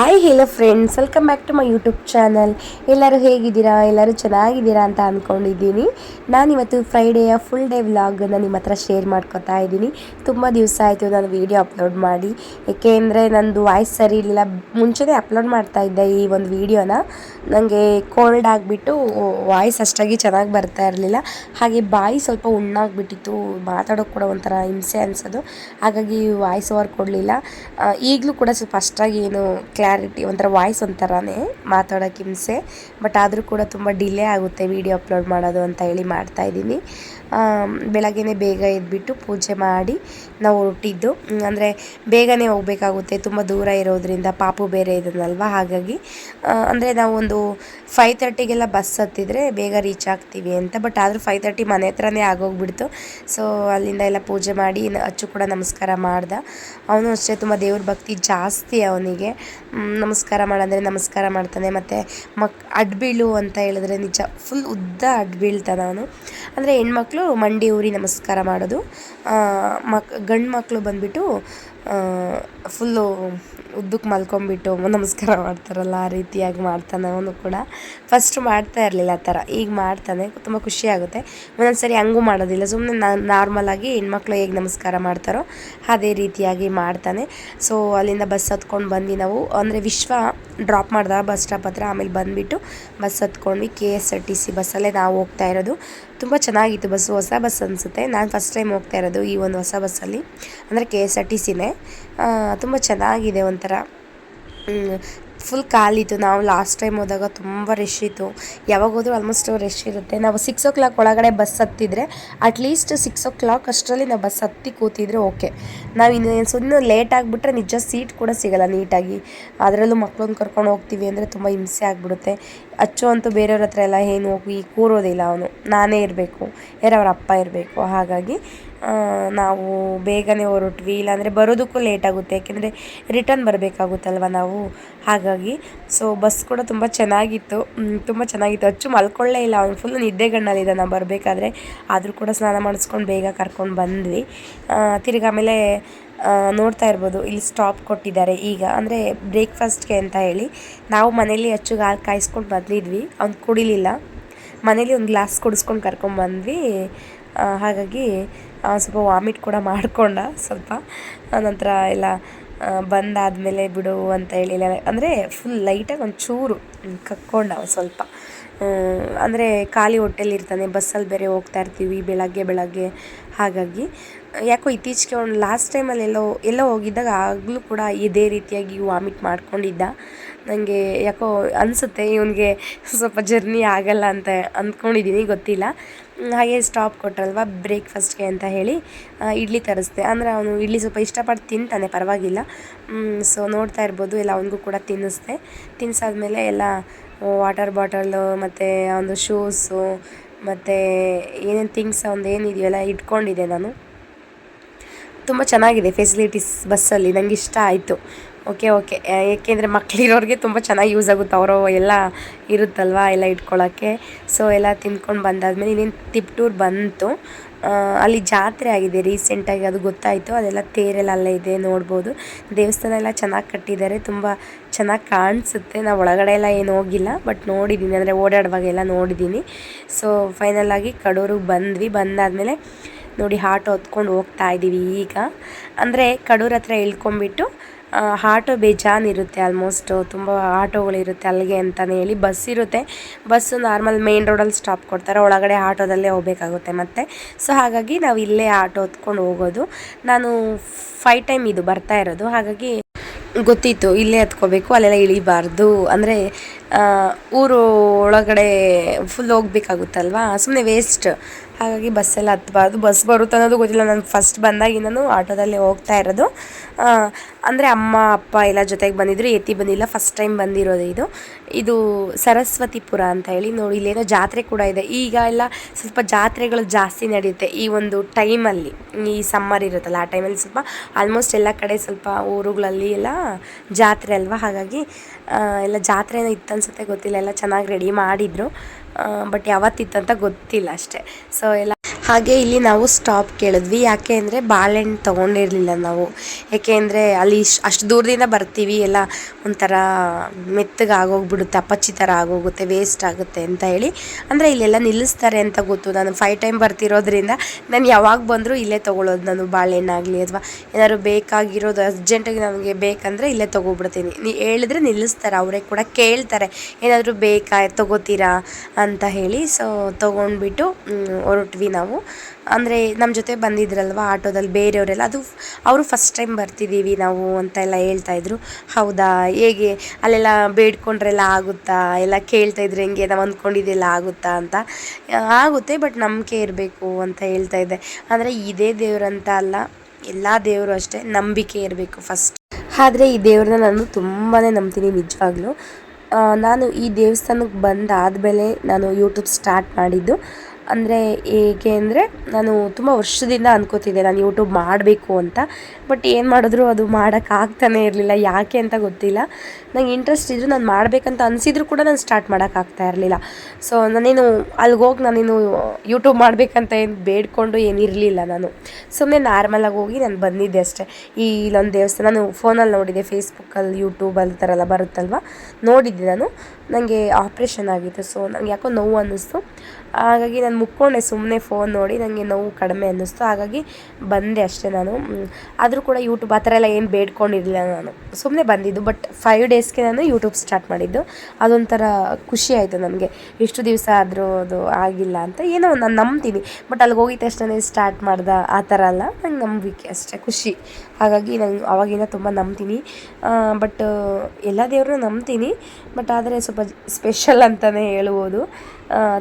Hi hello friends welcome back to my YouTube channel ಎಲ್ಲರೂ ಹೇಗಿದ್ದೀರಾ? ಎಲ್ಲರೂ ಚೆನ್ನಾಗಿದ್ದೀರಾ ಅಂತ ಅಂದ್ಕೊಂಡಿದ್ದೀನಿ ನಾನಿವತ್ತು ಫ್ರೈಡೆಯ ಫುಲ್ ಡೇ ವ್ಲಾಗನ್ನು ನಿಮ್ಮ ಹತ್ರ ಶೇರ್ ಮಾಡ್ಕೊತಾ ಇದ್ದೀನಿ. ತುಂಬ ದಿವಸ ಆಯಿತು ನಾನು ವೀಡಿಯೋ ಅಪ್ಲೋಡ್ ಮಾಡಿ. ಏಕೆಂದರೆ ನಂದು ವಾಯ್ಸ್ ಸರಿ ಇರಲಿಲ್ಲ. ಮುಂಚೆನೇ ಅಪ್ಲೋಡ್ ಮಾಡ್ತಾ ಇದ್ದೆ ಈ ಒಂದು ವೀಡಿಯೋನ ನನಗೆ ಕೋಲ್ಡ್ ಆಗಿಬಿಟ್ಟು ವಾಯ್ಸ್ ಅಷ್ಟಾಗಿ ಚೆನ್ನಾಗಿ ಬರ್ತಾ ಇರಲಿಲ್ಲ. ಹಾಗೆ ಬಾಯಿ ಸ್ವಲ್ಪ ಉಣ್ಣಾಗ್ಬಿಟ್ಟಿತ್ತು. ಮಾತಾಡೋಕ್ಕೆ ಕೂಡ ಒಂಥರ ಹಿಂಸೆ ಅನಿಸೋದು. ಹಾಗಾಗಿ ವಾಯ್ಸ್ ಓವರ್ ಕೊಡಲಿಲ್ಲ. ಈಗಲೂ ಕೂಡ ಸ್ವಲ್ಪ ಅಷ್ಟಾಗಿ ಏನು ಕ್ಲಾರಿಟಿ ಒಂಥರ ವಾಯ್ಸ್ ಒಂಥರನೇ ಮಾತಾಡೋಕ್ಕೆ ಹಿಂಸೆ ಬಟ್ ಆದರೂ ಕೂಡ ತುಂಬ ಡಿಲೇ ಆಗುತ್ತೆ ವೀಡಿಯೋ ಅಪ್ಲೋಡ್ ಮಾಡೋದು ಅಂತ ಹೇಳಿ ಮಾಡ್ತಾಯಿದ್ದೀನಿ ಬೆಳಗ್ಗೆನೇ ಬೇಗ ಎದ್ಬಿಟ್ಟು ಪೂಜೆ ಮಾಡಿ ನಾವು ಹೊರಟಿದ್ದು. ಅಂದರೆ ಬೇಗನೆ ಹೋಗಬೇಕಾಗುತ್ತೆ, ತುಂಬ ದೂರ ಇರೋದ್ರಿಂದ ಪಾಪು ಬೇರೆ ಇದನ್ನಲ್ವ? ಹಾಗಾಗಿ ಅಂದರೆ ನಾವು ಒಂದು ಫೈವ್ ತರ್ಟಿಗೆಲ್ಲ ಬಸ್ ಹತ್ತಿದ್ರೆ ಬೇಗ ರೀಚ್ ಆಗ್ತೀವಿ ಅಂತ ಬಟ್ ಆದರೂ ಫೈವ್ ತರ್ಟಿ ಮನೆ ಹತ್ರನೇ ಆಗೋಗ್ಬಿಡ್ತು. ಸೊ ಅಲ್ಲಿಂದ ಎಲ್ಲ ಪೂಜೆ ಮಾಡಿ ಅಚ್ಚು ಕೂಡ ನಮಸ್ಕಾರ ಮಾಡ್ದ. ಅವನು ಅಷ್ಟೇ ತುಂಬ ದೇವ್ರ ಭಕ್ತಿ ಜಾಸ್ತಿ ಅವನಿಗೆ. ನಮಸ್ಕಾರ ಮಾಡಂದರೆ ನಮಸ್ಕಾರ ಮಾಡ್ತಾನೆ, ಮತ್ತು ಮಕ್, ಅಡ್ಬೀಳು ಅಂತ ಹೇಳಿದ್ರೆ ನಿಜ ಫುಲ್ ಉದ್ದ ಅಡ್ಬೀಳ್ತಾನೆ ಅವನು ಅಂದರೆ ಹೆಣ್ಮಕ್ಳು ಮಂಡಿ ಊರಿ ನಮಸ್ಕಾರ ಮಾಡೋದು. ಮಕ್ ಗಂಡು ಮಕ್ಕಳು ಬಂದುಬಿಟ್ಟು ಫುಲ್ಲು ಉದ್ದಕ್ಕೆ ಮಲ್ಕೊಂಬಿಟ್ಟು ನಮಸ್ಕಾರ ಮಾಡ್ತಾರಲ್ಲ, ಆ ರೀತಿಯಾಗಿ ಮಾಡ್ತಾನೆ ಅವನು ಕೂಡ. ಫಸ್ಟ್ ಮಾಡ್ತಾ ಇರಲಿಲ್ಲ ಆ ಥರ, ಈಗ ಮಾಡ್ತಾನೆ, ತುಂಬ ಖುಷಿ ಆಗುತ್ತೆ. ಒಂದೊಂದು ಸರಿ ಹಂಗೂ ಮಾಡೋದಿಲ್ಲ ಸುಮ್ಮನೆ ನಾನು ನಾರ್ಮಲಾಗಿ ಹೆಣ್ಮಕ್ಳು ಹೇಗೆ ನಮಸ್ಕಾರ ಮಾಡ್ತಾರೋ ಅದೇ ರೀತಿಯಾಗಿ ಮಾಡ್ತಾನೆ. ಸೊ ಅಲ್ಲಿಂದ ಬಸ್ ಹತ್ಕೊಂಡು ಬಂದು ನಾವು, ಅಂದರೆ ವಿಶ್ವ ಡ್ರಾಪ್ ಮಾಡ್ದ ಬಸ್ ಸ್ಟಾಪ್ ಹತ್ರ ಆಮೇಲೆ ಬಂದುಬಿಟ್ಟು bus ಹತ್ಕೊಂಡ್ವಿ K S R T C ಬಸ್ಸಲ್ಲೇ ನಾವು ಹೋಗ್ತಾ ಇರೋದು. ತುಂಬ ಚೆನ್ನಾಗಿತ್ತು ಬಸ್ಸು ಹೊಸ ಬಸ್ ಅನಿಸುತ್ತೆ. ನಾನು ಫಸ್ಟ್ ಟೈಮ್ ಹೋಗ್ತಾ ಇರೋದು ಈ ಒಂದು ಹೊಸ ಬಸ್ಸಲ್ಲಿ. ಅಂದರೆ ಕೆ ಎಸ್ ಆರ್ ಟಿ ಸಿನೇ ತುಂಬ ಚೆನ್ನಾಗಿದೆ ಒಂಥರ. ಫುಲ್ ಖಾಲಿತ್ತು ನಾವು ಲಾಸ್ಟ್ ಟೈಮ್ ಹೋದಾಗ ತುಂಬ ರಶ್ ಇತ್ತು. ಯಾವಾಗ ಹೋದ್ರೂ ಆಲ್ಮೋಸ್ಟ್ ರಶ್ ಇರುತ್ತೆ. ನಾವು ಸಿಕ್ಸ್ ಓ ಕ್ಲಾಕ್ ಒಳಗಡೆ ಬಸ್ ಹತ್ತಿದ್ರೆ ಅಟ್ಲೀಸ್ಟ್ ಸಿಕ್ಸ್ ಓ ಕ್ಲಾಕ್ ಅಷ್ಟರಲ್ಲಿ ನಾವು ಬಸ್ ಹತ್ತಿ ಕೂತಿದ್ರೆ ಓಕೆ ನಾವು ಇನ್ನು ಸುಮ್ಮನೆ ಲೇಟ್ ಆಗಿಬಿಟ್ರೆ ನಿಜ ಸೀಟ್ ಕೂಡ ಸಿಗಲ್ಲ ನೀಟಾಗಿ. ಅದರಲ್ಲೂ ಮಕ್ಳನ್ನ ಕರ್ಕೊಂಡು ಹೋಗ್ತೀವಿ ಅಂದರೆ ತುಂಬ ಹಿಂಸೆ ಆಗಿಬಿಡುತ್ತೆ. ಅಚ್ಚು ಅಂತೂ ಬೇರೆಯವ್ರ ಹತ್ರ ಎಲ್ಲ ಏನು ಹೋಗಿ ಕೂರೋದಿಲ್ಲ ಅವನು. ನಾನೇ ಇರಬೇಕು. ಯಾರು ಅವರ ಅಪ್ಪ ಇರಬೇಕು. ಹಾಗಾಗಿ ನಾವು ಬೇಗನೆ ಹೊರಟ್ವಿ, ಇಲ್ಲಾಂದರೆ ಬರೋದಕ್ಕೂ ಲೇಟ್ ಆಗುತ್ತೆ, ಯಾಕೆಂದರೆ ರಿಟರ್ನ್ ಬರಬೇಕಾಗುತ್ತಲ್ವ ನಾವು? ಹಾಗಾಗಿ ಸೊ ಬಸ್ ಕೂಡ ತುಂಬ ಚೆನ್ನಾಗಿತ್ತು ತುಂಬ ಚೆನ್ನಾಗಿತ್ತು. ಅಚ್ಚು ಮಲ್ಕೊಳ್ಳೇ ಇಲ್ಲ, ಅವ್ನು ಫುಲ್ ನಿದ್ದೆಗಣ್ಣಲ್ಲಿದ್ದ ನಾವು ಬರಬೇಕಾದ್ರೆ. ಆದರೂ ಕೂಡ ಸ್ನಾನ ಮಾಡಿಸ್ಕೊಂಡು ಬೇಗ ಕರ್ಕೊಂಡು ಬಂದ್ವಿ. ತಿರ್ಗಿ ಆಮೇಲೆ ನೋಡ್ತಾ ಇರ್ಬೋದು, ಇಲ್ಲಿ ಸ್ಟಾಪ್ ಕೊಟ್ಟಿದ್ದಾರೆ. ಈಗ, ಅಂದರೆ ಬ್ರೇಕ್ಫಾಸ್ಟ್ಗೆ ಅಂತ ಹೇಳಿ, ನಾವು ಮನೇಲಿ ಅಚ್ಚುಗೆ ಹಾಲು ಕಾಯಿಸ್ಕೊಂಡು ಬಂದಿದ್ವಿ. ಅವ್ನು ಕುಡಿಲಿಲ್ಲ. ಮನೇಲಿ ಒಂದು ಗ್ಲಾಸ್ ಕುಡಿಸ್ಕೊಂಡು ಕರ್ಕೊಂಡು ಬಂದ್ವಿ. ಹಾಗಾಗಿ ಸ್ವಲ್ಪ ವಾಮಿಟ್ ಕೂಡ ಮಾಡಿಕೊಂಡ ಸ್ವಲ್ಪ. ನಂತರ ಎಲ್ಲ ಬಂದಾದಮೇಲೆ ಬಿಡು ಅಂತ ಹೇಳಿ ಅಂದರೆ ಫುಲ್ ಲೈಟಾಗಿ ಒಂದು ಚೂರು ಕಕ್ಕೊಂಡ ಸ್ವಲ್ಪ. ಅಂದರೆ ಖಾಲಿ ಹೊಟ್ಟೆಲಿ ಇರ್ತಾನೆ ಬಸ್ಸಲ್ಲಿ ಬೇರೆ ಹೋಗ್ತಾ ಇರ್ತೀವಿ, ಬೆಳಗ್ಗೆ ಬೆಳಗ್ಗೆ ಹಾಗಾಗಿ. ಯಾಕೋ ಇತ್ತೀಚೆಗೆ ಒಂದು ಲಾಸ್ಟ್ ಟೈಮಲ್ಲಿ ಎಲ್ಲೋ ಎಲ್ಲೋ ಹೋಗಿದ್ದಾಗ ಆಗಲೂ ಕೂಡ ಇದೇ ರೀತಿಯಾಗಿ ವಾಮಿಟ್ ಮಾಡ್ಕೊಂಡಿದ್ದ. ನನಗೆ ಯಾಕೋ ಅನಿಸುತ್ತೆ, ಇವನಿಗೆ ಸ್ವಲ್ಪ ಜರ್ನಿ ಆಗಲ್ಲ ಅಂತ ಅಂದ್ಕೊಂಡಿದ್ದೀನಿ ಗೊತ್ತಿಲ್ಲ. ಹಾಗೆ ಸ್ಟಾಪ್ ಕೊಟ್ರಲ್ವ ಬ್ರೇಕ್ಫಾಸ್ಟ್ಗೆ ಅಂತ ಹೇಳಿ ಇಡ್ಲಿ ತರಿಸ್ದೆ. ಅಂದರೆ ಅವನು ಇಡ್ಲಿ ಸ್ವಲ್ಪ ಇಷ್ಟಪಟ್ಟು ತಿಂತಾನೆ, ಪರವಾಗಿಲ್ಲ. ಸೊ ನೋಡ್ತಾ ಇರ್ಬೋದು, ಎಲ್ಲ ಅವನಿಗೂ ಕೂಡ ತಿನ್ನಿಸ್ದೆ. ತಿನ್ನಿಸಾದ್ಮೇಲೆ ಎಲ್ಲ ವಾಟರ್ ಬಾಟಲು ಮತ್ತು ಒಂದು ಶೂಸು ಮತ್ತು ಏನೇನು ಥಿಂಗ್ಸ್ ಒಂದು ಏನಿದೆಯಲ್ಲ ಇಟ್ಕೊಂಡಿದ್ದೆ ನಾನು. ತುಂಬ ಚೆನ್ನಾಗಿದೆ ಫೆಸಿಲಿಟೀಸ್ ಬಸ್ಸಲ್ಲಿ ನನಗೆ ಇಷ್ಟ ಆಯಿತು. Okay okay. ಏಕೆಂದರೆ ಮಕ್ಕಳಿರೋರಿಗೆ ತುಂಬ ಚೆನ್ನಾಗಿ ಯೂಸ್ ಆಗುತ್ತೆ. ಅವರು ಎಲ್ಲ ಇರುತ್ತಲ್ವ ಎಲ್ಲ ಇಟ್ಕೊಳ್ಳೋಕ್ಕೆ ಸೊ ಎಲ್ಲ ತಿಂದ್ಕೊಂಡು ಬಂದಾದ್ಮೇಲೆ ಇನ್ನೇನು ತಿಪ್ಟೂರ್ ಬಂತು. ಅಲ್ಲಿ ಜಾತ್ರೆ ಆಗಿದೆ ರೀಸೆಂಟಾಗಿ ಅದು ಗೊತ್ತಾಯಿತು. ಅದೆಲ್ಲ ತೇರೆಲ್ಲ ಅಲ್ಲೇ ಇದೆ, ನೋಡ್ಬೋದು. ದೇವಸ್ಥಾನ ಎಲ್ಲ ಚೆನ್ನಾಗಿ ಕಟ್ಟಿದ್ದಾರೆ. ತುಂಬ ಚೆನ್ನಾಗಿ ಕಾಣಿಸುತ್ತೆ. ನಾವು ಒಳಗಡೆ ಎಲ್ಲ ಏನು ಹೋಗಿಲ್ಲ ಬಟ್ ನೋಡಿದ್ದೀನಿ ಅಂದರೆ ಓಡಾಡುವಾಗೆಲ್ಲ ನೋಡಿದ್ದೀನಿ ಸೊ ಫೈನಲಾಗಿ ಕಡೂರಿಗೆ ಬಂದ್ವಿ. ಬಂದಾದಮೇಲೆ ನೋಡಿ, ಆಟೋ ಹೊತ್ಕೊಂಡು ಹೋಗ್ತಾ ಇದ್ದೀವಿ ಈಗ. ಅಂದರೆ ಕಡೂರ ಹತ್ರ ಇಳ್ಕೊಂಬಿಟ್ಟು ಆಟೋ ಬೇಜಾನಿರುತ್ತೆ ಆಲ್ಮೋಸ್ಟು ತುಂಬ ಆಟೋಗಳಿರುತ್ತೆ ಅಲ್ಲಿಗೆ ಅಂತಲೇ ಹೇಳಿ ಬಸ್ ಇರುತ್ತೆ. ಬಸ್ಸು ನಾರ್ಮಲ್ ಮೇನ್ ರೋಡಲ್ಲಿ ಸ್ಟಾಪ್ ಕೊಡ್ತಾರೆ. ಒಳಗಡೆ ಆಟೋದಲ್ಲೇ ಹೋಗಬೇಕಾಗುತ್ತೆ ಮತ್ತೆ. ಸೊ ಹಾಗಾಗಿ ನಾವು ಇಲ್ಲೇ ಆಟೋ ಹೊತ್ಕೊಂಡು ಹೋಗೋದು. ನಾನು ಫೈ ಟೈಮ್ ಇದು ಬರ್ತಾ ಇರೋದು. ಹಾಗಾಗಿ ಗೊತ್ತಿತ್ತು, ಇಲ್ಲೇ ಹತ್ಕೋಬೇಕು, ಅಲ್ಲೆಲ್ಲ ಇಳಿಬಾರ್ದು. ಅಂದರೆ ಊರು ಒಳಗಡೆ ಫುಲ್ ಹೋಗ್ಬೇಕಾಗುತ್ತಲ್ವಾ? ಸುಮ್ಮನೆ ವೇಸ್ಟ್ ಹಾಗಾಗಿ ಬಸ್ಸೆಲ್ಲ ಹತ್ಬಾರ್ದು ಬಸ್ ಬರುತ್ತೆ ಅನ್ನೋದು ಗೊತ್ತಿಲ್ಲ. ನಾನು ಫಸ್ಟ್ ಬಂದಾಗಿಂದನೂ ಆಟೋದಲ್ಲಿ ಹೋಗ್ತಾ ಇರೋದು. ಅಂದರೆ ಅಮ್ಮ, ಅಪ್ಪ ಎಲ್ಲ ಜೊತೆಗೆ ಬಂದಿದ್ರು. ಎತ್ತಿ ಬಂದಿಲ್ಲ. ಫಸ್ಟ್ ಟೈಮ್ ಬಂದಿರೋದು ಇದು. ಇದು ಸರಸ್ವತಿಪುರ ಅಂತ ಹೇಳಿ ನೋಡಿ, ಇಲ್ಲೇನೋ ಜಾತ್ರೆ ಕೂಡ ಇದೆ. ಈಗ ಎಲ್ಲ ಸ್ವಲ್ಪ ಜಾತ್ರೆಗಳು ಜಾಸ್ತಿ ನಡೆಯುತ್ತೆ ಈ ಒಂದು ಟೈಮಲ್ಲಿ ಈ ಸಮ್ಮರ್ ಇರುತ್ತಲ್ಲ, ಆ ಟೈಮಲ್ಲಿ ಸ್ವಲ್ಪ ಆಲ್ಮೋಸ್ಟ್ ಎಲ್ಲ ಕಡೆ ಸ್ವಲ್ಪ ಊರುಗಳಲ್ಲಿ ಎಲ್ಲ ಜಾತ್ರೆ ಅಲ್ವಾ? ಹಾಗಾಗಿ ಎಲ್ಲ ಜಾತ್ರೆ ಇತ್ತು ಅನ್ಸುತ್ತೆ, ಗೊತ್ತಿಲ್ಲ. ಎಲ್ಲ ಚೆನ್ನಾಗಿ ರೆಡಿ ಮಾಡಿದರು. ಬಟ್ ಯಾವತ್ತಿತ್ತಂತ ಗೊತ್ತಿಲ್ಲ ಅಷ್ಟೇ. ಸೊ ಎಲ್ಲ ಹಾಗೆ ಇಲ್ಲಿ ನಾವು ಸ್ಟಾಪ್ ಕೇಳಿದ್ವಿ. ಯಾಕೆ ಅಂದರೆ ಬಾಳೆಹಣ್ಣು ತೊಗೊಂಡಿರಲಿಲ್ಲ ನಾವು. ಯಾಕೆ ಅಂದರೆ ಅಲ್ಲಿ ಅಷ್ಟು ದೂರದಿಂದ ಬರ್ತೀವಿ. ಎಲ್ಲ ಒಂಥರ ಮೆತ್ತಗೆ ಆಗೋಗ್ಬಿಡುತ್ತೆ ಅಪ್ಪಚ್ಚಿ ಥರ ಆಗೋಗುತ್ತೆ ವೇಸ್ಟ್ ಆಗುತ್ತೆ ಅಂತ ಹೇಳಿ. ಅಂದರೆ ಇಲ್ಲೆಲ್ಲ ನಿಲ್ಲಿಸ್ತಾರೆ ಅಂತ ಗೊತ್ತು. ನಾನು ಫೈವ್ ಟೈಮ್ ಬರ್ತಿರೋದ್ರಿಂದ ನಾನು ಯಾವಾಗ ಬಂದರೂ ಇಲ್ಲೇ ತೊಗೊಳೋದು ನಾನು ಬಾಳೆಹಣ್ಣಾಗಲಿ ಅಥವಾ ಏನಾದ್ರು ಬೇಕಾಗಿರೋದು ಅರ್ಜೆಂಟಾಗಿ ನನಗೆ ಬೇಕಂದರೆ ಇಲ್ಲೇ ತೊಗೊಬಿಡ್ತೀನಿ. ನೀ ಹೇಳಿದ್ರೆ ನಿಲ್ಲಿಸ್ತಾರೆ. ಅವರೇ ಕೂಡ ಕೇಳ್ತಾರೆ. ಏನಾದರೂ ಬೇಕಾ, ತೊಗೋತೀರಾ ಅಂತ ಹೇಳಿ. ಸೊ ತೊಗೊಂಡ್ಬಿಟ್ಟು ಹೊರಟ್ವಿ ನಾವು. ಅಂದರೆ ನಮ್ಮ ಜೊತೆ ಬಂದಿದ್ರಲ್ವ ಆಟೋದಲ್ಲಿ ಬೇರೆಯವರೆಲ್ಲ, ಅದು ಅವರು ಫಸ್ಟ್ ಟೈಮ್ ಬರ್ತಿದ್ದೀವಿ ನಾವು ಅಂತ ಎಲ್ಲ ಹೇಳ್ತಾಯಿದ್ರು ಹೌದಾ? ಹೇಗೆ? ಅಲ್ಲೆಲ್ಲ ಬೇಡ್ಕೊಂಡ್ರೆಲ್ಲ ಆಗುತ್ತಾ? ಎಲ್ಲ ಕೇಳ್ತಾ ಇದ್ರು ಹೆಂಗೆ? ನಾವು ಅಂದ್ಕೊಂಡಿದ್ದೆಲ್ಲ ಆಗುತ್ತಾ ಅಂತ. ಆಗುತ್ತೆ ಬಟ್ ನಂಬಿಕೆ ಇರಬೇಕು ಅಂತ ಹೇಳ್ತಾ ಇದ್ದೆ. ಅಂದರೆ ಇದೇ ದೇವರಂತ ಅಲ್ಲ, ಎಲ್ಲ ದೇವರು ಅಷ್ಟೇ ನಂಬಿಕೆ ಇರಬೇಕು ಫಸ್ಟ್ ಆದರೆ ಈ ದೇವ್ರನ್ನ ನಾನು ತುಂಬಾ ನಂಬ್ತೀನಿ ನಿಜವಾಗ್ಲೂ. ನಾನು ಈ ದೇವಸ್ಥಾನಕ್ಕೆ ಬಂದಾದಮೇಲೆ ನಾನು ಯೂಟ್ಯೂಬ್ ಸ್ಟಾರ್ಟ್ ಮಾಡಿದ್ದು ಅಂದರೆ ಹೇಗೆ ಅಂದರೆ ನಾನು ತುಂಬ ವರ್ಷದಿಂದ ಅನ್ಕೋತಿದ್ದೆ ನಾನು ಯೂಟ್ಯೂಬ್ ಮಾಡಬೇಕು ಅಂತ. ಬಟ್ ಏನು ಮಾಡಿದ್ರು ಅದು ಮಾಡೋಕ್ಕಾಗ್ತಾನೇ ಇರಲಿಲ್ಲ. ಯಾಕೆ ಅಂತ ಗೊತ್ತಿಲ್ಲ. ನಂಗೆ ಇಂಟ್ರೆಸ್ಟ್ ಇದ್ದರೂ ನಾನು ಮಾಡಬೇಕಂತ ಅನಿಸಿದ್ರು ಕೂಡ ನಾನು ಸ್ಟಾರ್ಟ್ ಮಾಡೋಕ್ಕಾಗ್ತಾ ಇರಲಿಲ್ಲ. ಸೊ ನಾನೇನು ಅಲ್ಲಿಗೆ ಹೋಗಿ ನಾನೇನು ಯೂಟ್ಯೂಬ್ ಮಾಡಬೇಕಂತ ಏನು ಬೇಡ್ಕೊಂಡು ಏನಿರಲಿಲ್ಲ ನಾನು. ಸುಮ್ಮನೆ ನಾರ್ಮಲಾಗಿ ಹೋಗಿ ನಾನು ಬಂದಿದ್ದೆ ಅಷ್ಟೇ. ಈ ಇಲ್ಲೊಂದು ದೇವಸ್ಥಾನ ನಾನು ಫೋನಲ್ಲಿ ನೋಡಿದ್ದೆ ಫೇಸ್ಬುಕ್ಕಲ್ಲಿ ಯೂಟ್ಯೂಬಲ್ಲಿ ಥರ ಎಲ್ಲ ಬರುತ್ತಲ್ವ? ನೋಡಿದ್ದೆ ನಾನು. ನನಗೆ ಆಪ್ರೇಷನ್ ಆಗಿತ್ತು. ಸೊ ನನಗೆ ಯಾಕೋ ನೋವು ಅನ್ನಿಸ್ತು. ಹಾಗಾಗಿ ನಾನು ಮುಕ್ಕೊಂಡೆ ಸುಮ್ಮನೆ ಫೋನ್ ನೋಡಿ ನನಗೆ ನೋವು ಕಡಿಮೆ ಅನ್ನಿಸ್ತು. ಹಾಗಾಗಿ ಬಂದೆ ಅಷ್ಟೇ ನಾನು. ಆದರೂ ಕೂಡ ಯೂಟ್ಯೂಬ್ ಆ ಥರ ಎಲ್ಲ ಏನು ಬೇಡ್ಕೊಂಡಿರಲಿಲ್ಲ ನಾನು. ಸುಮ್ಮನೆ ಬಂದಿದ್ದು ಬಟ್ ಫೈವ್ ಡೇಸ್ಗೆ ನಾನು ಯೂಟ್ಯೂಬ್ ಸ್ಟಾರ್ಟ್ ಮಾಡಿದ್ದು. ಅದೊಂಥರ ಖುಷಿ ಆಯಿತು ನನಗೆ. ಎಷ್ಟು ದಿವಸ ಆದರೂ ಅದು ಆಗಿಲ್ಲ ಅಂತ ಏನೋ ನಾನು ನಂಬ್ತೀನಿ. ಬಟ್ ಅಲ್ಲಿಗೆ ಹೋಗಿದ ತಕ್ಷಣ ಸ್ಟಾರ್ಟ್ ಮಾಡ್ದೆ ಆ ಥರ ಅಲ್ಲ, ನಂಗೆ ನಂಬಿಕೆ ಅಷ್ಟೇ, ಖುಷಿ. ಹಾಗಾಗಿ ನಂಗೆ ಅವಾಗಿಂದ ತುಂಬ ನಂಬ್ತೀನಿ. ಬಟ್ ಎಲ್ಲ ದೇವ್ರನ್ನೂ ನಂಬ್ತೀನಿ. ಬಟ್ ಆದರೆ ಸ್ವಲ್ಪ ಸ್ಪೆಷಲ್ ಅಂತಲೇ ಹೇಳ್ಬೋದು.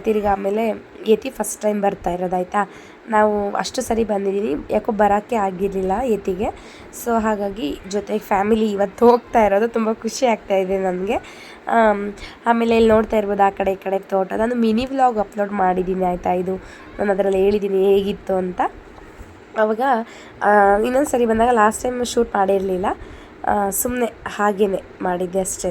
ತಿರ್ಗಾ ಆಮೇಲೆ ಯತಿ ಫಸ್ಟ್ ಟೈಮ್ ಬರ್ತಾ ಇರೋದಾಯ್ತಾ ನಾವು ಅಷ್ಟು ಸರಿ ಬಂದಿದ್ದೀನಿ ಯಾಕೋ ಬರೋಕ್ಕೆ ಆಗಿರಲಿಲ್ಲ ಯತಿಗೆ. ಸೊ ಹಾಗಾಗಿ ಜೊತೆಗೆ ಫ್ಯಾಮಿಲಿ ಇವತ್ತು ಹೋಗ್ತಾ ಇರೋದು. ತುಂಬ ಖುಷಿ ಆಗ್ತಾ ಇದೆ ನನಗೆ. ಆಮೇಲೆ ಇಲ್ಲಿ ನೋಡ್ತಾ ಇರ್ಬೋದು ಆ ಕಡೆ ಈ ಕಡೆ ತೋಟ. ನಾನು ಮಿನಿ ವ್ಲಾಗ್ ಅಪ್ಲೋಡ್ ಮಾಡಿದ್ದೀನಿ ಆಯಿತಾ? ಇದು ನಾನು ಅದರಲ್ಲಿ ಹೇಳಿದ್ದೀನಿ ಹೇಗಿತ್ತು ಅಂತ. ಅವಾಗ ಇನ್ನೊಂದು ಸರಿ ಬಂದಾಗ ಲಾಸ್ಟ್ ಟೈಮ್ ಶೂಟ್ ಮಾಡಿರಲಿಲ್ಲ. ಸುಮ್ಮನೆ ಹಾಗೇ ಮಾಡಿದ್ದೆ ಅಷ್ಟೇ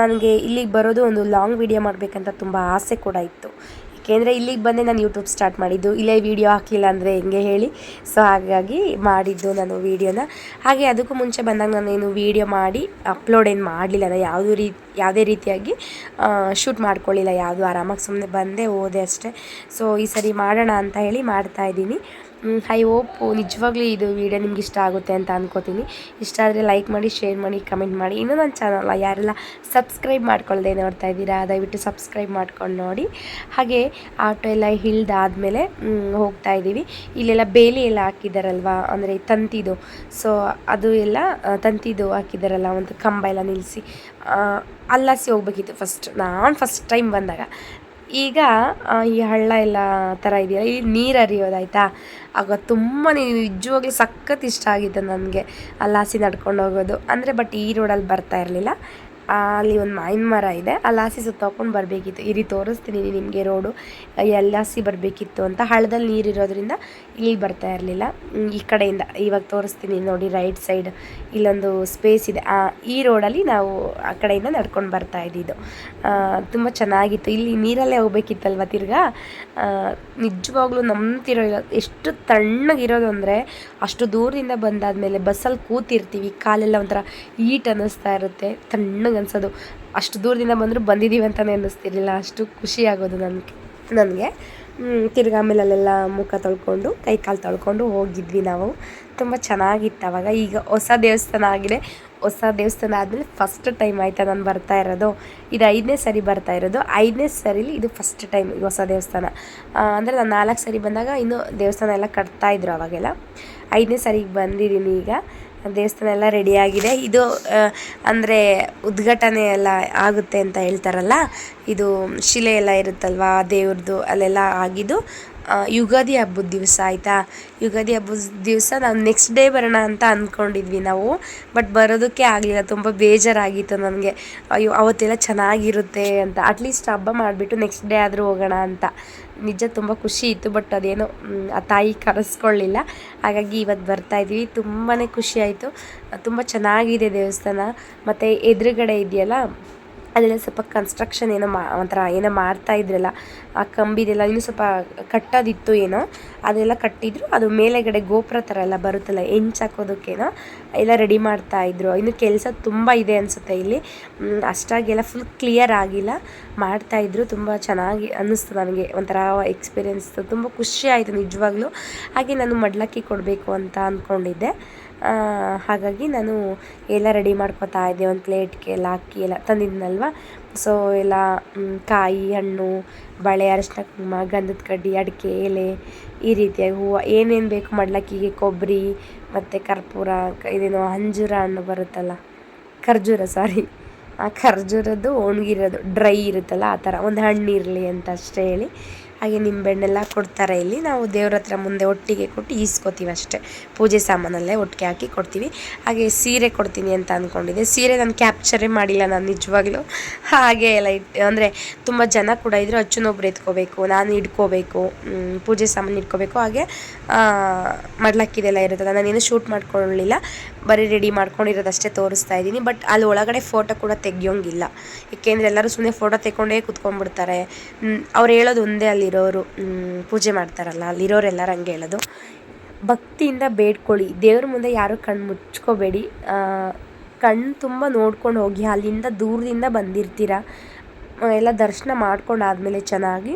ನನಗೆ ಇಲ್ಲಿಗೆ ಬರೋದು ಒಂದು ಲಾಂಗ್ ವಿಡಿಯೋ ಮಾಡಬೇಕಂತ ತುಂಬ ಆಸೆ ಕೂಡ ಇತ್ತು. ಏಕೆಂದರೆ ಇಲ್ಲಿಗೆ ಬಂದೆ ನಾನು ಯೂಟ್ಯೂಬ್ ಸ್ಟಾರ್ಟ್ ಮಾಡಿದ್ದು. ಇಲ್ಲೇ ವೀಡಿಯೋ ಹಾಕಲಿಲ್ಲ ಅಂದರೆ ಹೆಂಗೆ ಹೇಳಿ? ಸೊ ಹಾಗಾಗಿ ಮಾಡಿದ್ದು ನಾನು ವೀಡಿಯೋನ. ಹಾಗೆ ಅದಕ್ಕೂ ಮುಂಚೆ ಬಂದಾಗ ನಾನೇನು ವೀಡಿಯೋ ಮಾಡಿ ಅಪ್ಲೋಡ್ ಏನು ಮಾಡಲಿಲ್ಲ. ನಾನು ಯಾವುದೂ ರೀ, ಯಾವುದೇ ರೀತಿಯಾಗಿ ಶೂಟ್ ಮಾಡ್ಕೊಳ್ಳಿಲ್ಲ ಯಾವುದು. ಆರಾಮಾಗಿ ಸುಮ್ಮನೆ ಬಂದೆ ಹೋದೆ ಅಷ್ಟೇ. ಸೊ ಈ ಸರಿ ಮಾಡೋಣ ಅಂತ ಹೇಳಿ ಮಾಡ್ತಾ ಇದ್ದೀನಿ. ಐ ಹೋಪ್ ನಿಜವಾಗ್ಲೂ ಇದು ವಿಡಿಯೋ ನಿಮ್ಗೆ ಇಷ್ಟ ಆಗುತ್ತೆ ಅಂತ ಅನ್ಕೋತೀನಿ. ಇಷ್ಟ ಆದರೆ ಲೈಕ್ ಮಾಡಿ ಶೇರ್ ಮಾಡಿ ಕಮೆಂಟ್ ಮಾಡಿ. ಇನ್ನೂ ನನ್ನ ಚಾನಲ್ ಯಾರೆಲ್ಲ ಸಬ್ಸ್ಕ್ರೈಬ್ ಮಾಡ್ಕೊಳ್ಳದೆ ನೋಡ್ತಾ ಇದ್ದೀರಾ, ದಯವಿಟ್ಟು ಸಬ್ಸ್ಕ್ರೈಬ್ ಮಾಡ್ಕೊಂಡು ನೋಡಿ. ಹಾಗೆ ಆಟೋ ಎಲ್ಲ ಇಳ್ದಾದ್ಮೇಲೆ ಹೋಗ್ತಾ ಇದ್ದೀವಿ. ಇಲ್ಲೆಲ್ಲ ಬೇಲಿ ಎಲ್ಲ ಹಾಕಿದ್ದಾರಲ್ವ ಅಂದರೆ ತಂತಿದು. ಸೊ ಅದು ಎಲ್ಲ ತಂತಿದು ಹಾಕಿದ್ದಾರಲ್ಲ ಒಂದು ಕಂಬ ಎಲ್ಲ ನಿಲ್ಲಿಸಿ ಅಲ್ಲಾಸಿ ಹೋಗ್ಬೇಕಿತ್ತು ಫಸ್ಟ್ ನಾನು ಫಸ್ಟ್ ಟೈಮ್ ಬಂದಾಗ. ಈಗ ಈ ಹಳ್ಳ ಎಲ್ಲ ಥರ ಇದೆಯಲ್ಲ ಇಲ್ಲಿ ನೀರು ಹರಿಯೋದಾಯ್ತಾ ಆಗ ತುಂಬ ನಿಜವಾಗ್ಲೂ ಸಖತ್ ಇಷ್ಟ ಆಗಿತ್ತು ನನಗೆ ಅಲ್ಲಾಸಿ ನಡ್ಕೊಂಡು ಹೋಗೋದು. ಅಂದರೆ ಬಟ್ ಈ ರೋಡಲ್ಲಿ ಬರ್ತಾ ಇರಲಿಲ್ಲ. ಅಲ್ಲಿ ಒಂದು ಮಾವಿನ ಮರ ಇದೆ ಅಲ್ಲಿ ಹಾಸಿ ಸುತ್ತಾಕೊಂಡು ಬರಬೇಕಿತ್ತು. ಇರಿ, ತೋರಿಸ್ತೀನಿ ನಿಮಗೆ ರೋಡು ಎಲ್ಲಾಸಿ ಬರಬೇಕಿತ್ತು ಅಂತ ಹಳ್ಳದಲ್ಲಿ ನೀರು ಇರೋದ್ರಿಂದ ಇಲ್ಲಿ ಬರ್ತಾ ಇರಲಿಲ್ಲ. ಈ ಕಡೆಯಿಂದ ಇವಾಗ ತೋರಿಸ್ತೀನಿ ನೋಡಿ ರೈಟ್ ಸೈಡ್ ಇಲ್ಲೊಂದು ಸ್ಪೇಸ್ ಇದೆ. ಆ, ಈ ರೋಡಲ್ಲಿ ನಾವು ಆ ಕಡೆಯಿಂದ ನಡ್ಕೊಂಡು ಬರ್ತಾ ಇದ್ದಿದ್ದು. ತುಂಬ ಚೆನ್ನಾಗಿತ್ತು. ಇಲ್ಲಿ ನೀರಲ್ಲೇ ಹೋಗ್ಬೇಕಿತ್ತಲ್ವ ತಿರ್ಗಾ? ನಿಜವಾಗ್ಲೂ ನಂಬ್ತಿರೋ ಇಲ್ಲ ಎಷ್ಟು ತಣ್ಣಗಿರೋದು ಅಂದರೆ ಅಷ್ಟು ದೂರದಿಂದ ಬಂದಾದಮೇಲೆ ಬಸ್ಸಲ್ಲಿ ಕೂತಿರ್ತೀವಿ. ಕಾಲೆಲ್ಲ ಒಂಥರ ಈಟ್ ಅನ್ನಿಸ್ತಾ ಇರುತ್ತೆ. ತಣ್ಣಗೆ ಅನ್ಸೋದು. ಅಷ್ಟು ದೂರದಿಂದ ಬಂದರೂ ಬಂದಿದ್ದೀವಿ ಅಂತಲೇ ಅನ್ನಿಸ್ತಿರ್ಲಿಲ್ಲ. ಅಷ್ಟು ಖುಷಿ ಆಗೋದು ನನಗೆ ನನಗೆ. ತಿರ್ಗಾ ಆಮೇಲೆ ಅಲ್ಲೆಲ್ಲ ಮುಖ ತೊಳ್ಕೊಂಡು, ಕೈ ಕಾಲು ತೊಳ್ಕೊಂಡು ಹೋಗಿದ್ವಿ ನಾವು. ತುಂಬ ಚೆನ್ನಾಗಿತ್ತು ಅವಾಗ. ಈಗ ಹೊಸ ದೇವಸ್ಥಾನ ಆಗಿದೆ. ಹೊಸ ದೇವಸ್ಥಾನ ಆದಮೇಲೆ ಫಸ್ಟ್ ಟೈಮ್ ಆಯಿತಾ ನಾನು ಬರ್ತಾ ಇರೋದು? ಇದು ಐದನೇ ಸರಿ ಬರ್ತಾ ಇರೋದು. ಐದನೇ ಸರಿಲಿ ಇದು ಫಸ್ಟ್ ಟೈಮ್ ಹೊಸ ದೇವಸ್ಥಾನ. ಅಂದರೆ ನಾನು ನಾಲ್ಕು ಸರಿ ಬಂದಾಗ ಇನ್ನೂ ದೇವಸ್ಥಾನ ಎಲ್ಲ ಕಟ್ತಾ ಇದ್ರು ಅವಾಗೆಲ್ಲ. ಐದನೇ ಸರಿಗೆ ಬಂದಿದ್ದೀನಿ ಈಗ. ದೇವಸ್ಥಾನ ಎಲ್ಲ ರೆಡಿಯಾಗಿದೆ ಇದು ಅಂದರೆ ಉದ್ಘಾಟನೆ ಎಲ್ಲ ಆಗುತ್ತೆ ಅಂತ ಹೇಳ್ತಾರಲ್ಲ, ಇದು ಶಿಲೆ ಎಲ್ಲ ಇರುತ್ತಲ್ವಾ ದೇವ್ರದ್ದು ಅಲ್ಲೆಲ್ಲ ಆಗಿದ್ದು ಯುಗಾದಿ ಹಬ್ಬದ ದಿವಸ ಆಯಿತಾ? ಯುಗಾದಿ ಹಬ್ಬದ ದಿವಸ ನಾವು ನೆಕ್ಸ್ಟ್ ಡೇ ಬರೋಣ ಅಂತ ಅಂದ್ಕೊಂಡಿದ್ವಿ ನಾವು ಬಟ್ ಬರೋದಕ್ಕೆ ಆಗಲಿಲ್ಲ, ತುಂಬ ಬೇಜಾರಾಗಿತ್ತು ನನಗೆ. ಅಯ್ಯೋ, ಅವತ್ತೆಲ್ಲ ಚೆನ್ನಾಗಿರುತ್ತೆ ಅಂತ ಅಟ್ಲೀಸ್ಟ್ ಹಬ್ಬ ಮಾಡಿಬಿಟ್ಟು ನೆಕ್ಸ್ಟ್ ಡೇ ಆದರೂ ಹೋಗೋಣ ಅಂತ. ನಿಜ ತುಂಬ ಖುಷಿ ಇತ್ತು ಬಟ್ ಅದೇನೋ ಆ ತಾಯಿ ಕರೆಸ್ಕೊಳ್ಳಿಲ್ಲ. ಹಾಗಾಗಿ ಇವತ್ತು ಬರ್ತಾ ಇದ್ದೀವಿ ತುಂಬಾ ಖುಷಿ ಆಯಿತು. ತುಂಬ ಚೆನ್ನಾಗಿದೆ ದೇವಸ್ಥಾನ. ಮತ್ತು ಎದುರುಗಡೆ ಇದೆಯಲ್ಲ? ಅದೆಲ್ಲ ಸ್ವಲ್ಪ ಕನ್ಸ್ಟ್ರಕ್ಷನ್ ಏನೋ ಮಾ ಒಂಥರ ಏನೋ ಮಾಡ್ತಾ ಇದ್ರಲ್ಲ, ಆ ಕಂಬಿದೆಲ್ಲ ಇನ್ನೂ ಸ್ವಲ್ಪ ಕಟ್ಟೋದಿತ್ತು ಏನೋ, ಅದೆಲ್ಲ ಕಟ್ಟಿದ್ರು. ಅದು ಮೇಲೆಗಡೆ ಗೋಪುರ ಥರ ಎಲ್ಲ ಬರುತ್ತಲ್ಲ ಹೆಂಚಾಕೋದಕ್ಕೇನೋ ಎಲ್ಲ ರೆಡಿ ಮಾಡ್ತಾ ಇದ್ರು. ಇನ್ನು ಕೆಲಸ ತುಂಬ ಇದೆ ಅನಿಸುತ್ತೆ ಇಲ್ಲಿ. ಅಷ್ಟಾಗಿ ಅಷ್ಟಾಗೆಲ್ಲ ಫುಲ್ ಕ್ಲಿಯರ್ ಆಗಿಲ್ಲ. ಮಾಡ್ತಾ ಇದ್ರು, ತುಂಬ ಚೆನ್ನಾಗಿ ಅನ್ನಿಸ್ತು ನನಗೆ. ಒಂಥರ ಎಕ್ಸ್ಪೀರಿಯೆನ್ಸ್ ತುಂಬ ಖುಷಿ ಆಯಿತು ನಿಜವಾಗ್ಲೂ. ಹಾಗೆ ನಾನು ಮಡ್ಲಕ್ಕಿ ಕೊಡಬೇಕು ಅಂತ ಅಂದ್ಕೊಂಡಿದ್ದೆ ಹಾಗಾಗಿ ನಾನು ಎಲ್ಲ ರೆಡಿ ಮಾಡ್ಕೊತಾ ಇದ್ದೆ. ಒಂದು ಪ್ಲೇಟ್ಗೆ ಎಲ್ಲ ಅಕ್ಕಿ ಎಲ್ಲ ತಂದಿದ್ನಲ್ವ? ಸೊ ಎಲ್ಲ ಕಾಯಿ, ಹಣ್ಣು, ಬಳೆ, ಅರಿಶಿನ ಕುಂಕುಮ ಗಂಧದ ಕಡ್ಡಿ, ಅಡಿಕೆ, ಎಲೆ ಈ ರೀತಿಯಾಗಿ ಹೂವು. ಏನೇನು ಬೇಕು ಮಡ್ಲಕ್ಕಿಗೆ ಕೊಬ್ಬರಿ ಮತ್ತು ಕರ್ಪೂರ ಇದೇನೋ ಅಂಜೂರ ಹಣ್ಣು ಬರುತ್ತಲ್ಲ? ಖರ್ಜೂರ ಸಾರಿ ಆ ಖರ್ಜೂರದ್ದು, ಒಣಗಿರೋದು ಡ್ರೈ ಇರುತ್ತಲ್ಲ, ಆ ಥರ. ಒಂದು ಹಣ್ಣು ಇರಲಿ ಅಂತ ಅಷ್ಟೇ ಹೇಳಿ. ಹಾಗೆ ನಿಂಬೆಹಣ್ಣೆಲ್ಲ ಕೊಡ್ತಾರೆ ಇಲ್ಲಿ. ನಾವು ದೇವ್ರ ಹತ್ರ ಮುಂದೆ ಒಟ್ಟಿಗೆ ಕೊಟ್ಟು ಈಸ್ಕೋತೀವಿ ಅಷ್ಟೇ. ಪೂಜೆ ಸಾಮಾನಲ್ಲೇ ಒಟ್ಟಿಗೆ ಹಾಕಿ ಕೊಡ್ತೀವಿ. ಹಾಗೆ ಸೀರೆ ಕೊಡ್ತೀನಿ ಅಂತ ಅಂದ್ಕೊಂಡಿದ್ದೆ ಸೀರೆ ನಾನು ಕ್ಯಾಪ್ಚರೇ ಮಾಡಿಲ್ಲ ನಾನು ನಿಜವಾಗ್ಲೂ. ಹಾಗೆ ಎಲ್ಲ ಇಟ್ಟು ಅಂದರೆ ತುಂಬ ಜನ ಕೂಡ ಇದ್ದರು ಅಚ್ಚನೊಬ್ರು ಎತ್ಕೋಬೇಕು, ನಾನು ಇಟ್ಕೋಬೇಕು ಪೂಜೆ ಸಾಮಾನು ಇಟ್ಕೋಬೇಕು ಹಾಗೆ ಮಡ್ಲಕ್ಕಿದೆಲ್ಲ ಇರುತ್ತಲ್ಲ ನಾನೇನು ಶೂಟ್ ಮಾಡ್ಕೊಳ್ಳಿಲ್ಲ. ಬರೀ ರೆಡಿ ಮಾಡ್ಕೊಂಡಿರೋದಷ್ಟೇ ತೋರಿಸ್ತಾ ಇದ್ದೀನಿ. ಬಟ್ ಅಲ್ಲಿ ಒಳಗಡೆ ಫೋಟೋ ಕೂಡ ತೆಗಿಯೋಂಗಿಲ್ಲ. ಏಕೆಂದರೆ ಎಲ್ಲರೂ ಸುಮ್ಮನೆ ಫೋಟೋ ತೆಕ್ಕೊಂಡೇ ಕುತ್ಕೊಂಡ್ಬಿಡ್ತಾರೆ. ಅವ್ರು ಹೇಳೋದು ಒಂದೇ ಅಲ್ಲಿರೋರು ಪೂಜೆ ಮಾಡ್ತಾರಲ್ಲ, ಅಲ್ಲಿರೋರೆಲ್ಲರೂ ಹಂಗೆ ಹೇಳೋದು. ಭಕ್ತಿಯಿಂದ ಬೇಡ್ಕೊಳ್ಳಿ. ದೇವ್ರ ಮುಂದೆ ಯಾರು ಕಣ್ಣು ಮುಚ್ಕೋಬೇಡಿ. ಕಣ್ಣು ತುಂಬ ನೋಡ್ಕೊಂಡು ಹೋಗಿ, ಅಲ್ಲಿಂದ ದೂರದಿಂದ ಬಂದಿರ್ತೀರ? ಎಲ್ಲ ದರ್ಶನ ಮಾಡ್ಕೊಂಡು ಆದಮೇಲೆ ಚೆನ್ನಾಗಿ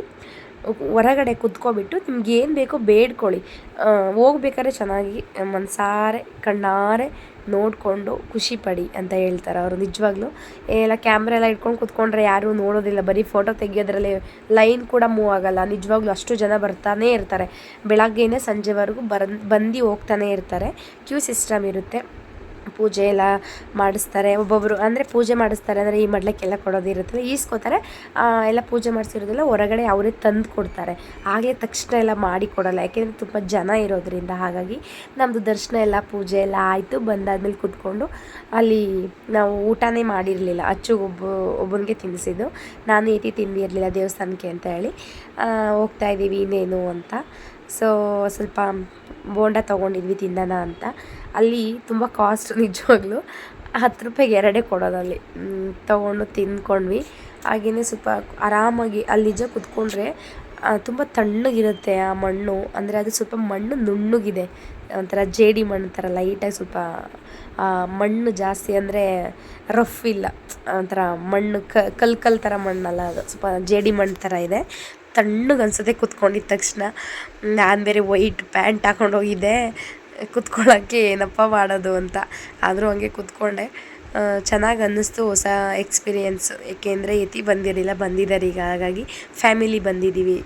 ಹೊರಗಡೆ ಕುತ್ಕೊಬಿಟ್ಟು ನಿಮ್ಗೆ ಏನು ಬೇಕೋ ಬೇಡ್ಕೊಳ್ಳಿ. ಹೋಗ್ಬೇಕಾದ್ರೆ ಚೆನ್ನಾಗಿ ಮನಸಾರೆ, ಕಣ್ಣಾರೆ ನೋಡಿಕೊಂಡು ಖುಷಿ ಪಡಿ ಅಂತ ಹೇಳ್ತಾರೆ ಅವರು ನಿಜವಾಗ್ಲೂ. ಎಲ್ಲ ಕ್ಯಾಮ್ರ ಎಲ್ಲ ಇಟ್ಕೊಂಡು ಕುತ್ಕೊಂಡ್ರೆ ಯಾರೂ ನೋಡೋದಿಲ್ಲ. ಬರೀ ಫೋಟೋ ತೆಗಿಯೋದ್ರಲ್ಲಿ ಲೈನ್ ಕೂಡ ಮೂವ್ ಆಗಲ್ಲ. ನಿಜವಾಗ್ಲೂ ಅಷ್ಟು ಜನ ಬರ್ತಾನೇ ಇರ್ತಾರೆ. ಬೆಳಗ್ಗೆನೇ ಸಂಜೆವರೆಗೂ ಬರ್ ಬಂದು ಹೋಗ್ತಾನೆ ಇರ್ತಾರೆ. ಕ್ಯೂ ಸಿಸ್ಟಮ್ ಇರುತ್ತೆ. ಪೂಜೆ ಎಲ್ಲ ಮಾಡಿಸ್ತಾರೆ ಒಬ್ಬೊಬ್ಬರು ಅಂದರೆ ಪೂಜೆ ಮಾಡಿಸ್ತಾರೆ ಅಂದರೆ ಈ ಮಡ್ಲಕ್ಕೆಲ್ಲ ಕೊಡೋದಿರುತ್ತಲ್ಲ ಈಸ್ಕೋತಾರೆ ಎಲ್ಲ ಪೂಜೆ ಮಾಡಿಸಿರೋದೆಲ್ಲ ಹೊರಗಡೆ ಅವರೇ ತಂದು ಕೊಡ್ತಾರೆ. ಆಗಲೇ ತಕ್ಷಣ ಎಲ್ಲ ಮಾಡಿ ಕೊಡೋಲ್ಲ, ಯಾಕೆಂದರೆ ತುಂಬ ಜನ ಇರೋದ್ರಿಂದ ಹಾಗಾಗಿ ನಮ್ಮದು ದರ್ಶನ ಎಲ್ಲ ಪೂಜೆ ಎಲ್ಲ ಆಯಿತು, ಬಂದಾದ್ಮೇಲೆ ಕೂತ್ಕೊಂಡು ಅಲ್ಲಿ ನಾವು ಊಟನೇ ಮಾಡಿರಲಿಲ್ಲ. ಅಚ್ಚು ಒಬ್ಬ, ಒಬ್ಬನಿಗೆ ತಿನ್ನಿಸಿದ್ದು. ನಾನು ಈಟಿ ತಿಂದಿರಲಿಲ್ಲ ದೇವಸ್ಥಾನಕ್ಕೆ ಅಂತ ಹೇಳಿ. ಹೋಗ್ತಾ ಇದ್ದೀವಿ ಇನ್ನೇನು ಅಂತ. ಸೊ ಸ್ವಲ್ಪ ಬೋಂಡ ತೊಗೊಂಡಿದ್ವಿ ತಿನ್ನೋಣ ಅಂತ. ಅಲ್ಲಿ ತುಂಬ ಕಾಸ್ಟ್ ನಿಜವಾಗ್ಲೂ. ಹತ್ತು ರೂಪಾಯಿಗೆ ಎರಡೇ ಕೊಡೋದು ಅಲ್ಲಿ ಮ್, ತೊಗೊಂಡು ತಿಂದ್ಕೊಂಡ್ವಿ. ಹಾಗೆಯೇ ಸ್ವಲ್ಪ ಆರಾಮಾಗಿ ಅಲ್ಲಿ ನಿಜ ಕುತ್ಕೊಂಡ್ರೆ ತುಂಬ ತಣ್ಣಗಿರುತ್ತೆ ಆ ಮಣ್ಣು. ಅಂದರೆ ಅದು ಸ್ವಲ್ಪ ಮಣ್ಣು ನುಣ್ಣುಗಿದೆ. ಒಂಥರ ಜೇಡಿ ಮಣ್ಣು ಥರ ಲೈಟಾಗಿ ಸ್ವಲ್ಪ ಮಣ್ಣು ಜಾಸ್ತಿ ಅಂದರೆ ರಫ್ ಇಲ್ಲ. ಒಂಥರ ಮಣ್ಣು ಕಲ್ ಕಲ್ ಥರ ಮಣ್ಣಲ್ಲ ಅದು. ಸ್ವಲ್ಪ ಜೇಡಿ ಮಣ್ಣು ಥರ ಇದೆ. ತಣ್ಣಗೆ ಅನ್ಸುತ್ತೆ ಕುತ್ಕೊಂಡಿದ್ದ ತಕ್ಷಣ. ನಾನು ಬೇರೆ ವೈಟ್ ಪ್ಯಾಂಟ್ ಹಾಕೊಂಡು ಹೋಗಿದ್ದೆ. ಕುತ್ಕೊಳ್ಳೋಕ್ಕೆ ಏನಪ್ಪ ಮಾಡೋದು ಅಂತ. ಆದರೂ ಹಂಗೆ ಕುತ್ಕೊಂಡೆ. ಚೆನ್ನಾಗಿ ಅನ್ನಿಸ್ತು ಹೊಸ ಎಕ್ಸ್ಪೀರಿಯೆನ್ಸ್. ಏಕೆಂದರೆ ಯತಿ ಬಂದಿರಲಿಲ್ಲ, ಬಂದಿದ್ದಾರೆ ಈಗ. ಹಾಗಾಗಿ ಫ್ಯಾಮಿಲಿ ಬಂದಿದ್ದೀವಿ.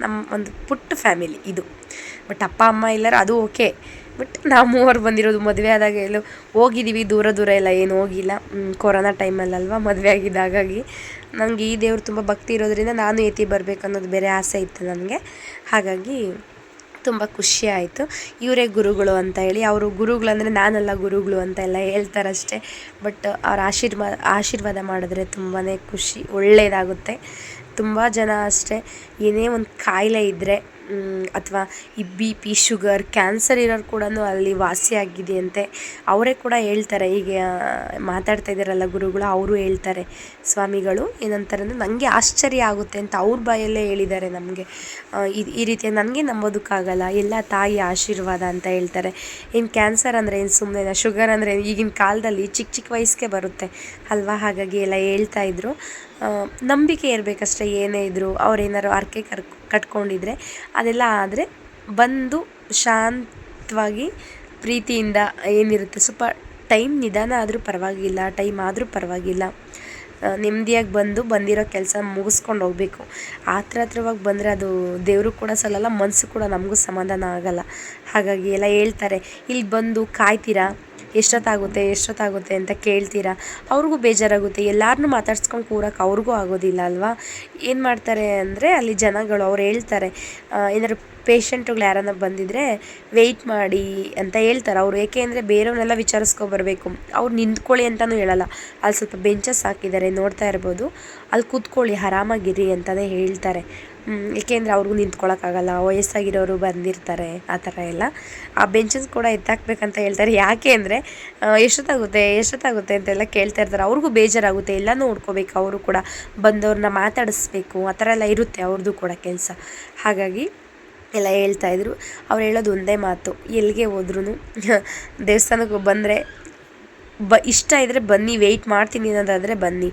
ನಮ್ಮ ಒಂದು ಪುಟ್ಟ ಫ್ಯಾಮಿಲಿ ಇದು. ಬಟ್ ಅಪ್ಪ, ಅಮ್ಮ ಇಲ್ಲಾರ ಅದು ಓಕೆ. ಬಟ್ ನಾವು ಮೂವರು ಬಂದಿರೋದು ಮದುವೆ ಆದಾಗ ಎಲ್ಲೋ ಹೋಗಿದ್ದೀವಿ, ದೂರ ದೂರ ಎಲ್ಲ ಏನು ಹೋಗಿಲ್ಲ. ಕೊರೋನಾ ಟೈಮಲ್ಲಲ್ವ ಮದುವೆ ಆಗಿದ್ದು ಹಾಗಾಗಿ. ನನಗೆ ಈ ದೇವ್ರು ತುಂಬ ಭಕ್ತಿ ಇರೋದ್ರಿಂದ ನಾನು ಎತ್ತಿ ಬರಬೇಕು ಅನ್ನೋದು ಬೇರೆ ಆಸೆ ಇತ್ತು ನನಗೆ. ಹಾಗಾಗಿ ತುಂಬ ಖುಷಿ ಆಯಿತು. ಇವರೇ ಗುರುಗಳು ಅಂತ ಹೇಳಿ, ಅವರು ಗುರುಗಳು ಅಂದರೆ ನಾನಲ್ಲ ಗುರುಗಳು ಅಂತ ಎಲ್ಲ ಹೇಳ್ತಾರಷ್ಟೇ. ಬಟ್ ಅವ್ರ ಆಶೀರ್ವಾದ ಆಶೀರ್ವಾದ ಮಾಡಿದ್ರೆ ತುಂಬಾ ಖುಷಿ ಒಳ್ಳೆಯದಾಗುತ್ತೆ ತುಂಬ ಜನ ಅಷ್ಟೇ, ಏನೇ ಒಂದು ಕಾಯಿಲೆ ಇದ್ದರೆ ಅಥವಾ ಈ ಬಿ ಪಿ, ಶುಗರ್, ಕ್ಯಾನ್ಸರ್ ಇರೋರು ಕೂಡ ಅಲ್ಲಿ ವಾಸಿಯಾಗಿದೆಯಂತೆ. ಅವರೇ ಕೂಡ ಹೇಳ್ತಾರೆ ಈಗ ಮಾತಾಡ್ತಾ ಇದ್ದಾರಲ್ಲ ಗುರುಗಳು, ಅವರು ಹೇಳ್ತಾರೆ, ಸ್ವಾಮಿಗಳು ಏನಂತಾರೆ ಅಂದರೆ ನನಗೆ ಆಶ್ಚರ್ಯ ಆಗುತ್ತೆ ಅಂತ ಅವ್ರ ಬಾಯಲ್ಲೇ ಹೇಳಿದ್ದಾರೆ ನಮಗೆ. ಈ ರೀತಿ ನನಗೆ ನಂಬೋದಕ್ಕಾಗಲ್ಲ, ಎಲ್ಲ ತಾಯಿ ಆಶೀರ್ವಾದ ಅಂತ ಹೇಳ್ತಾರೆ. ಏನು ಕ್ಯಾನ್ಸರ್ ಅಂದರೆ ಏನು ಸುಮ್ಮನೆ ಶುಗರ್ ಅಂದರೆ ಈಗಿನ ಕಾಲದಲ್ಲಿ ಚಿಕ್ಕ ಚಿಕ್ಕ ವಯಸ್ಸಿಗೆ ಬರುತ್ತೆ. ಅಲ್ವಾ? ಹಾಗಾಗಿ ಎಲ್ಲ ಹೇಳ್ತಾ ಇದ್ರು. ನಂಬಿಕೆ ಇರಬೇಕಷ್ಟೇ, ಏನೇ ಇದ್ದರೂ ಏನಾದ್ರು ಹರ್ಕೆ ಕರ್, ಕಟ್ಕೊಂಡಿದ್ರೆ ಅದೆಲ್ಲ ಆದರೆ ಬಂದು ಶಾಂತವಾಗಿ ಪ್ರೀತಿಯಿಂದ ಏನಿರುತ್ತೆ, ಸ್ವಲ್ಪ ಟೈಮ್ ನಿಧಾನ ಆದರೂ ಪರವಾಗಿಲ್ಲ, ಟೈಮ್ ಆದರೂ ಪರವಾಗಿಲ್ಲ. ನೆಮ್ಮದಿಯಾಗಿ ಬಂದು ಬಂದಿರೋ ಕೆಲಸ ಮುಗಿಸ್ಕೊಂಡು ಹೋಗಬೇಕು. ಆತ್ರ ಹತ್ರವಾಗಿ ಬಂದರೆ ಅದು ದೇವರು ಕೂಡ ಸಲ್ಲಲ್ಲ ಮನಸ್ಸು ಕೂಡ ನಮಗೂ ಸಮಾಧಾನ ಆಗಲ್ಲ. ಹಾಗಾಗಿ ಎಲ್ಲ ಹೇಳ್ತಾರೆ, ಇಲ್ಲಿ ಬಂದು ಕಾಯ್ತೀರಾ? ಎಷ್ಟೊತ್ತಾಗುತ್ತೆ ಎಷ್ಟೊತ್ತಾಗುತ್ತೆ ಅಂತ ಕೇಳ್ತೀರಾ? ಅವ್ರಿಗೂ ಬೇಜಾರಾಗುತ್ತೆ. ಎಲ್ಲರನ್ನೂ ಮಾತಾಡ್ಸ್ಕೊಂಡು ಕೂರಕ್ಕೆ ಅವ್ರಿಗೂ ಆಗೋದಿಲ್ಲ ಅಲ್ವಾ? ಏನು ಮಾಡ್ತಾರೆ ಅಂದರೆ ಅಲ್ಲಿ ಜನಗಳು ಅವ್ರು ಹೇಳ್ತಾರೆ ಏನಾದ್ರು ಪೇಷಂಟ್ಗಳು ಯಾರನ್ನ ಬಂದಿದ್ದರೆ ವೆಯ್ಟ್ ಮಾಡಿ ಅಂತ ಹೇಳ್ತಾರೆ. ಅವ್ರು ಏಕೆ ಅಂದರೆ ಬೇರೆಯವ್ರನ್ನೆಲ್ಲ ವಿಚಾರಿಸ್ಕೊಬರ್ಬೇಕು ಅವ್ರು ನಿಂತ್ಕೊಳ್ಳಿ ಅಂತಲೂ ಹೇಳಲ್ಲ. ಅಲ್ಲಿ ಸ್ವಲ್ಪ ಬೆಂಚಸ್ ಹಾಕಿದ್ದಾರೆ, ನೋಡ್ತಾ ಇರ್ಬೋದು. ಅಲ್ಲಿ ಕೂತ್ಕೊಳ್ಳಿ, ಆರಾಮಾಗಿರಿ ಅಂತಲೇ ಹೇಳ್ತಾರೆ. ಏಕೆಂದರೆ ಅವ್ರಿಗೂ ನಿಂತ್ಕೊಳ್ಳೋಕ್ಕಾಗಲ್ಲ ವಯಸ್ಸಾಗಿರೋರು ಬಂದಿರ್ತಾರೆ, ಆ ಥರ ಎಲ್ಲ. ಆ ಬೆಂಚಸ್ ಕೂಡ ಎತ್ತಾಕ್ಬೇಕಂತ ಹೇಳ್ತಾರೆ. ಯಾಕೆ ಅಂದರೆ ಎಷ್ಟೊತ್ತಾಗುತ್ತೆ ಎಷ್ಟೊತ್ತಾಗುತ್ತೆ ಅಂತೆಲ್ಲ ಕೇಳ್ತಾ ಇರ್ತಾರೆ. ಅವ್ರಿಗೂ ಬೇಜಾರಾಗುತ್ತೆ. ಎಲ್ಲ ನೋಡ್ಕೋಬೇಕು, ಅವರು ಕೂಡ ಬಂದವ್ರನ್ನ ಮಾತಾಡಿಸ್ಬೇಕು, ಆ ಥರ ಎಲ್ಲ ಇರುತ್ತೆ ಅವ್ರದ್ದು ಕೂಡ ಕೆಲಸ. ಹಾಗಾಗಿ ಎಲ್ಲ ಹೇಳ್ತಾಯಿದ್ರು ಅವ್ರು ಹೇಳೋದು ಒಂದೇ ಮಾತು, ಎಲ್ಲಿಗೆ ಹೋದ್ರೂ ದೇವಸ್ಥಾನಕ್ಕೆ ಬಂದರೆ ಬ ಇಷ್ಟ ಇದ್ದರೆ ಬನ್ನಿ ವೆಯ್ಟ್ ಮಾಡ್ತೀನಿ ಅನ್ನೋದಾದರೆ ಬನ್ನಿ.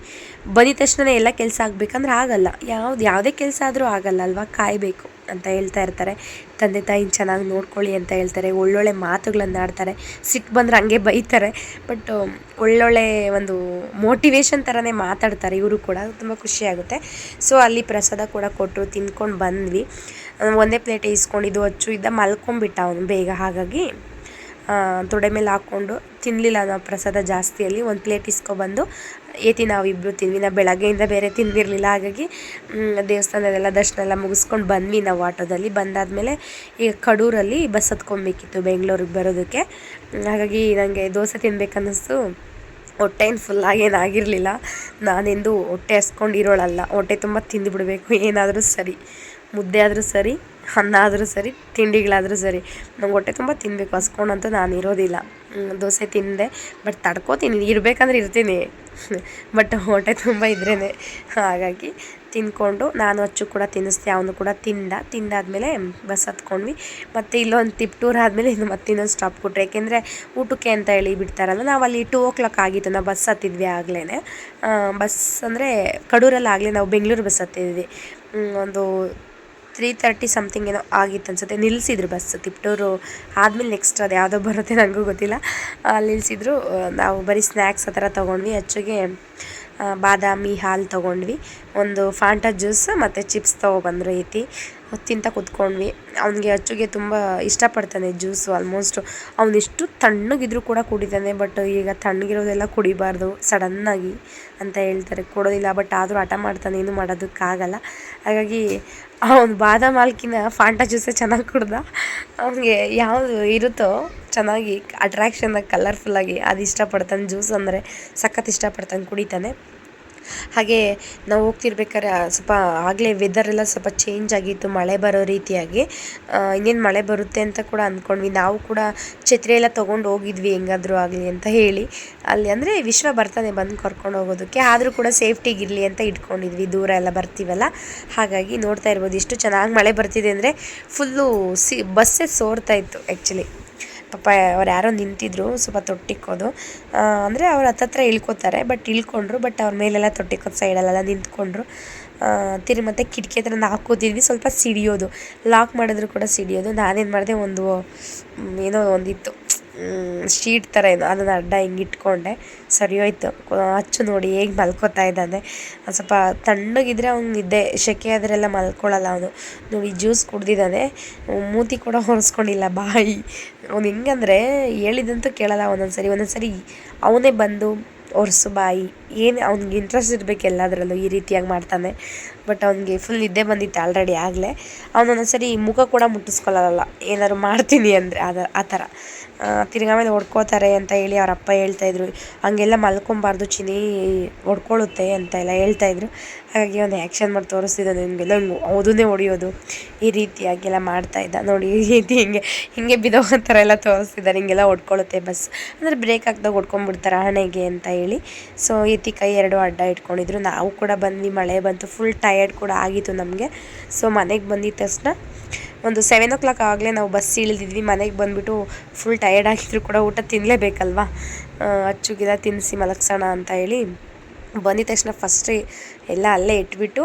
ಬಂದಿದ ತಕ್ಷಣ ಎಲ್ಲ ಕೆಲಸ ಆಗಬೇಕಂದ್ರೆ ಆಗಲ್ಲ. ಯಾವ್ದು, ಯಾವುದೇ ಕೆಲಸ ಆದರೂ ಆಗಲ್ಲ ಅಲ್ವಾ? ಕಾಯಬೇಕು ಅಂತ ಹೇಳ್ತಾ ಇರ್ತಾರೆ. ತಂದೆ ತಾಯಿನ ಚೆನ್ನಾಗಿ ನೋಡ್ಕೊಳ್ಳಿ ಅಂತ ಹೇಳ್ತಾರೆ. ಒಳ್ಳೊಳ್ಳೆ ಮಾತುಗಳನ್ನು ಆಡ್ತಾರೆ. ಸಿಟ್ಟು ಬಂದರೆ ಹಂಗೆ ಬೈತಾರೆ. ಬಟ್ ಒಳ್ಳೊಳ್ಳೆ ಒಂದು ಮೋಟಿವೇಶನ್ ಥರನೇ ಮಾತಾಡ್ತಾರೆ. ಇವರು ಕೂಡ ತುಂಬ ಖುಷಿಯಾಗುತ್ತೆ ಸೊ ಅಲ್ಲಿ ಪ್ರಸಾದ ಕೂಡ ಕೊಟ್ಟರು ತಿಂದ್ಕೊಂಡು ಬಂದ್ವಿ. ಒಂದೇ ಪ್ಲೇಟ್ ಇಸ್ಕೊಂಡಿದ್ದು ಅಚ್ಚು ಇದ್ದ ಮಲ್ಕೊಂಬಿಟ್ಟ ಅವನು ಬೇಗ. ಹಾಗಾಗಿ ತೊಡೆ ಮೇಲೆ ಹಾಕ್ಕೊಂಡು ತಿನ್ನಲಿಲ್ಲ ನಾವು ಪ್ರಸಾದ ಜಾಸ್ತಿಯಲ್ಲಿ ಒಂದು ಪ್ಲೇಟ್ ಇಸ್ಕೊಬಂದು ಏತಿ ನಾವಿಬ್ಬರು ತಿಂದ್ವಿ. ನಾವು ಬೆಳಗ್ಗೆಯಿಂದ ಬೇರೆ ತಿಂದಿರಲಿಲ್ಲ. ಹಾಗಾಗಿ ದೇವಸ್ಥಾನದೆಲ್ಲ ದರ್ಶನ ಎಲ್ಲ ಮುಗಿಸ್ಕೊಂಡು ಬಂದ್ವಿ ನಾವು ಆಟೋದಲ್ಲಿ. ಬಂದಾದಮೇಲೆ ಈಗ ಕಡೂರಲ್ಲಿ ಬಸ್ ಹತ್ಕೊಬೇಕಿತ್ತು ಬೆಂಗಳೂರಿಗೆ ಬರೋದಕ್ಕೆ. ಹಾಗಾಗಿ ನನಗೆ ದೋಸೆ ತಿನ್ಬೇಕನ್ನಿಸ್ತು. ಹೊಟ್ಟೆ ಫುಲ್ಲಾಗಿ ಏನಾಗಿರಲಿಲ್ಲ ನಾನೆಂದು ಹೊಟ್ಟೆ ಹಸ್ಕೊಂಡಿರೋಳಲ್ಲ. ಹೊಟ್ಟೆ ತುಂಬ ತಿಂದುಬಿಡಬೇಕು. ಏನಾದರೂ ಸರಿ. ಮುದ್ದೆ ಆದರೂ ಸರಿ, ಅನ್ನ ಆದರೂ ಸರಿ, ತಿಂಡಿಗಳಾದರೂ ಸರಿ. ನಂಗೆ ಹೊಟ್ಟೆ ತುಂಬ ತಿನ್ನಬೇಕು ಹಸ್ಕೊಂಡಂತೂ ನಾನು ಇರೋದಿಲ್ಲ. ದೋಸೆ ತಿಂದೆ ಬಟ್ ತಡ್ಕೋತೀನಿ, ಇರಬೇಕಂದ್ರೆ ಇರ್ತೀನಿ. ಬಟ್ ಹೊಟ್ಟೆ ತುಂಬ ಇದ್ರೇ ಹಾಗಾಗಿ ತಿಂದ್ಕೊಂಡು ನಾನು ಅಚ್ಚು ಕೂಡ ತಿನ್ನಿಸ್ದೆ, ಅವನು ಕೂಡ ತಿಂದ. ತಿಂದಾದಮೇಲೆ ಬಸ್ ಹತ್ಕೊಂಡ್ವಿ. ಮತ್ತು ಇಲ್ಲೊಂದು ತಿಪ್ಟೂರ್ ಆದಮೇಲೆ ಇನ್ನು ಮತ್ತೆ ಇನ್ನೊಂದು ಸ್ಟಾಪ್ ಕೊಟ್ಟರೆ ಏಕೆಂದರೆ ಊಟಕ್ಕೆ ಅಂತ ಹೇಳಿ ಬಿಡ್ತಾರಲ್ಲ ನಾವು ಅಲ್ಲಿ ಟೂ ಓ ಕ್ಲಾಕ್ ಆಗಿತ್ತು, ನಾವು ಬಸ್ ಹತ್ತಿದ್ವಿ ಆಗಲೇ ಬಸ್ ಅಂದರೆ ಕಡೂರಲ್ಲಿ ಆಗಲೇ ನಾವು ಬೆಂಗಳೂರು ಬಸ್ ಹತ್ತಿದ್ವಿ. ಒಂದು ತ್ರೀ ತರ್ಟಿ ಸಮಥಿಂಗ್ ಏನೋ ಆಗಿತ್ತು ಅನ್ಸುತ್ತೆ. ನಿಲ್ಲಿಸಿದ್ರು ಬಸ್ ತಿಪ್ಟೂರು ಆದಮೇಲೆ ನೆಕ್ಸ್ಟ್ ಅದು ಯಾವುದೋ ಬರುತ್ತೆ ನನಗೂ ಗೊತ್ತಿಲ್ಲ. ಅಲ್ಲಿ ನಿಲ್ಲಿಸಿದ್ರು. ನಾವು ಬರೀ ಸ್ನ್ಯಾಕ್ಸ್ ಆ ಥರ ತೊಗೊಂಡ್ವಿ. ಹೆಚ್ಚಿಗೆ ಬಾದಾಮಿ ಹಾಲು ತೊಗೊಂಡ್ವಿ. ಒಂದು ಫಾಂಟಾ ಜ್ಯೂಸ್ ಮತ್ತು ಚಿಪ್ಸ್ ತೊಗೊಬಂದ್ರು ಐತಿ ತಿಂತ ಕುತ್ಕೊಂಡ್ವಿ. ಅವನಿಗೆ ಅಚ್ಚುಗೆ ತುಂಬ ಇಷ್ಟಪಡ್ತಾನೆ ಜ್ಯೂಸು ಆಲ್ಮೋಸ್ಟು ಅವನಿಷ್ಟು ತಣ್ಣಗಿದ್ರು ಕೂಡ ಕುಡಿತಾನೆ ಬಟ್ ಈಗ ತಣ್ಣಗಿರೋದೆಲ್ಲ ಕುಡಿಬಾರ್ದು ಸಡನ್ನಾಗಿ ಅಂತ ಹೇಳ್ತಾರೆ. ಕೊಡೋದಿಲ್ಲ ಬಟ್ ಆದರೂ ಹಠ ಮಾಡ್ತಾನೆ ಏನು ಮಾಡೋದಕ್ಕಾಗಲ್ಲ. ಹಾಗಾಗಿ ಅವ್ನು ಬಾದಾಮ್ ಹಾಲ್ಕಿನ ಫಾಂಟಾ ಜ್ಯೂಸೇ ಚೆನ್ನಾಗಿ ಕುಡ್ದ. ಅವನಿಗೆ ಯಾವುದು ಇರುತ್ತೋ ಚೆನ್ನಾಗಿ ಅಟ್ರಾಕ್ಷನ್ನಾಗಿ ಕಲರ್ಫುಲ್ಲಾಗಿ ಅದು ಇಷ್ಟಪಡ್ತಾನೆ ಜ್ಯೂಸ್ ಅಂದರೆ ಸಖತ್ ಇಷ್ಟಪಡ್ತಾನೆ ಕುಡಿತಾನೆ. ಹಾಗೆ ನಾವು ಹೋಗ್ತಿರ್ಬೇಕಾದ್ರೆ ಸ್ವಲ್ಪ ಆಗಲೇ ವೆದರೆಲ್ಲ ಸ್ವಲ್ಪ ಚೇಂಜ್ ಆಗಿತ್ತು, ಮಳೆ ಬರೋ ರೀತಿಯಾಗಿ. ಇನ್ನೇನು ಮಳೆ ಬರುತ್ತೆ ಅಂತ ಕೂಡ ಅಂದ್ಕೊಂಡ್ವಿ. ನಾವು ಕೂಡ ಛತ್ರಿ ಎಲ್ಲ ತೊಗೊಂಡು ಹೋಗಿದ್ವಿ, ಹೆಂಗಾದರೂ ಆಗಲಿ ಅಂತ ಹೇಳಿ. ಅಲ್ಲಿ ಅಂದರೆ ವಿಶ್ವ ಬರ್ತಾನೆ ಬಂದು ಕರ್ಕೊಂಡು ಹೋಗೋದಕ್ಕೆ. ಆದರೂ ಕೂಡ ಸೇಫ್ಟಿಗಿರಲಿ ಅಂತ ಇಟ್ಕೊಂಡಿದ್ವಿ. ದೂರ ಎಲ್ಲ ಬರ್ತೀವಲ್ಲ? ಹಾಗಾಗಿ ನೋಡ್ತಾ ಇರ್ಬೋದು. ಇಷ್ಟು ಚೆನ್ನಾಗಿ ಮಳೆ ಬರ್ತಿದೆ ಅಂದರೆ ಫುಲ್ಲು ಸಿ ಬಸ್ಸೇ ಸೋರ್ತಾ ಇತ್ತು ಆ್ಯಕ್ಚುಲಿ ಪಾಪ ಅವ್ರು ಯಾರೋ ನಿಂತಿದ್ರು, ಸ್ವಲ್ಪ ತೊಟ್ಟಿಕ್ಕೋದು. ಅಂದರೆ ಅವ್ರು ಹತ್ತತ್ರ ಇಳ್ಕೊತಾರೆ ಬಟ್ ಇಳ್ಕೊಂಡ್ರು ಬಟ್ ಅವ್ರ ಮೇಲೆಲ್ಲ ತೊಟ್ಟಿಕ್ಕೋದು ಸೈಡಲ್ಲೆಲ್ಲ ನಿಂತ್ಕೊಂಡ್ರು. ತಿರು ಮತ್ತೆ ಕಿಟಕಿ ಹತ್ರ ನಾವು ಸ್ವಲ್ಪ ಸಿಡಿಯೋದು. ಲಾಕ್ ಮಾಡಿದ್ರು ಕೂಡ ಸಿಡಿಯೋದು. ನಾನೇನು ಮಾಡಿದೆ, ಒಂದು ಏನೋ ಒಂದಿತ್ತು ಶೀಟ್ ಥರ ಏನು, ಅದನ್ನು ಅಡ್ಡ ಹಿಂಗೆ ಇಟ್ಕೊಂಡೆ. ಸರಿ ಹೋಯ್ತು. ಅಚ್ಚು ನೋಡಿ ಹೇಗೆ ಮಲ್ಕೋತಾ ಇದ್ದಾನೆ. ಸ್ವಲ್ಪ ತಣ್ಣಗಿದ್ರೆ ಅವ್ನು ನಿದ್ದೆ ಸೆಕೆ ಆದರೆಲ್ಲ ಮಲ್ಕೊಳ್ಳಲ್ಲ ಅವನು. ನೋಡಿ, ಜ್ಯೂಸ್ ಕುಡ್ದಿದ್ದಾನೆ. ಮೂತಿ ಕೂಡ ಹೊರಿಸ್ಕೊಂಡಿಲ್ಲ ಬಾಯಿ. ಅವ್ನು ಹೆಂಗಂದ್ರೆ ಹೇಳಿದಂತೂ ಕೇಳಲ್ಲ ಒಂದೊಂದು ಸರಿ ಒಂದೊಂದು ಸರಿ ಅವನೇ ಬಂದು ಒರೆಸು ಬಾಯಿ, ಏನು ಅವ್ನಿಗೆ ಇಂಟ್ರೆಸ್ಟ್ ಇರಬೇಕು ಎಲ್ಲದರಲ್ಲೂ, ಈ ರೀತಿಯಾಗಿ ಮಾಡ್ತಾನೆ. ಬಟ್ ಅವನಿಗೆ ಫುಲ್ ನಿದ್ದೆ ಬಂದಿತ್ತು ಆಲ್ರೆಡಿ ಆಗಲೇ. ಅವನು ಒಂದೊಂದ್ಸರಿ ಮುಖ ಕೂಡ ಮುಟ್ಟಿಸ್ಕೊಳ್ಳಲ್ಲ ಏನಾದ್ರು ಮಾಡ್ತೀನಿ ಅಂದರೆ ಅದ, ಆ ಥರ. ತಿರ್ಗಾ ಮೇಲೆ ಹೊಡ್ಕೋತಾರೆ ಅಂತ ಹೇಳಿ ಅವ್ರ ಅಪ್ಪ ಹೇಳ್ತಾಯಿದ್ರು ಹಂಗೆಲ್ಲ ಮಲ್ಕೊಬಾರ್ದು, ಚಿನಿ ಹೊಡ್ಕೊಳ್ಳುತ್ತೆ ಅಂತ ಎಲ್ಲ ಹೇಳ್ತಾಯಿದ್ರು ಹಾಗಾಗಿ ಒಂದು ಆ್ಯಕ್ಷನ್ ಮಾಡಿ ತೋರಿಸ್ತಿದ್ದ ನಿಮಗೆಲ್ಲ ಹಿಂಗೆ ಹೊಡೆಯೋದು. ಈ ರೀತಿಯಾಗೆಲ್ಲ ಮಾಡ್ತಾಯಿದ್ದ ನೋಡಿ, ಈ ರೀತಿ ಹಿಂಗೆ ಹಿಂಗೆ ಬಿದ್ದೋಗೋ ಥರ ಎಲ್ಲ ತೋರಿಸ್ತಿದ್ದಾರೆ. ಹಿಂಗೆಲ್ಲ ಹೊಡ್ಕೊಳುತ್ತೆ ಬಸ್. ಅಂದರೆ ಬ್ರೇಕ್ ಹಾಕ್ದಾಗ ಹೊಡ್ಕೊಂಡ್ಬಿಡ್ತಾರೆ ಹಣೆಗೆ ಅಂತ ಹೇಳಿ. ಸೊ ಎತ್ತಿ ಕೈ ಎರಡು ಅಡ್ಡ ಇಟ್ಕೊಂಡಿದ್ರು. ನಾವು ಕೂಡ ಬಂದ್ವಿ, ಮಳೆ ಬಂತು ಫುಲ್ ಟಯರ್ಡ್ ಕೂಡ ಆಗಿತ್ತು ನಮಗೆ. ಸೊ, ಮನೆಗೆ ಬಂದಿದ್ದ ತಕ್ಷಣ ಒಂದು ಸೆವೆನ್ ಓ ಕ್ಲಾಕ್ ಆಗಲೇ ನಾವು ಬಸ್ ಇಳಿದಿದ್ವಿ. ಮನೆಗೆ ಬಂದುಬಿಟ್ಟು ಫುಲ್ ಟಯರ್ಡ್ ಆಗಿದ್ರು ಕೂಡ ಊಟ ತಿನ್ನಲೇಬೇಕಲ್ವಾ ಅಚ್ಚುಗಿದ ತಿನ್ನಿಸಿ ಮಲಗ್ಸೋಣ ಅಂತ ಹೇಳಿ ಬಂದಿದ ತಕ್ಷಣ ಫಸ್ಟ್ ಎಲ್ಲ ಅಲ್ಲೇ ಇಟ್ಬಿಟ್ಟು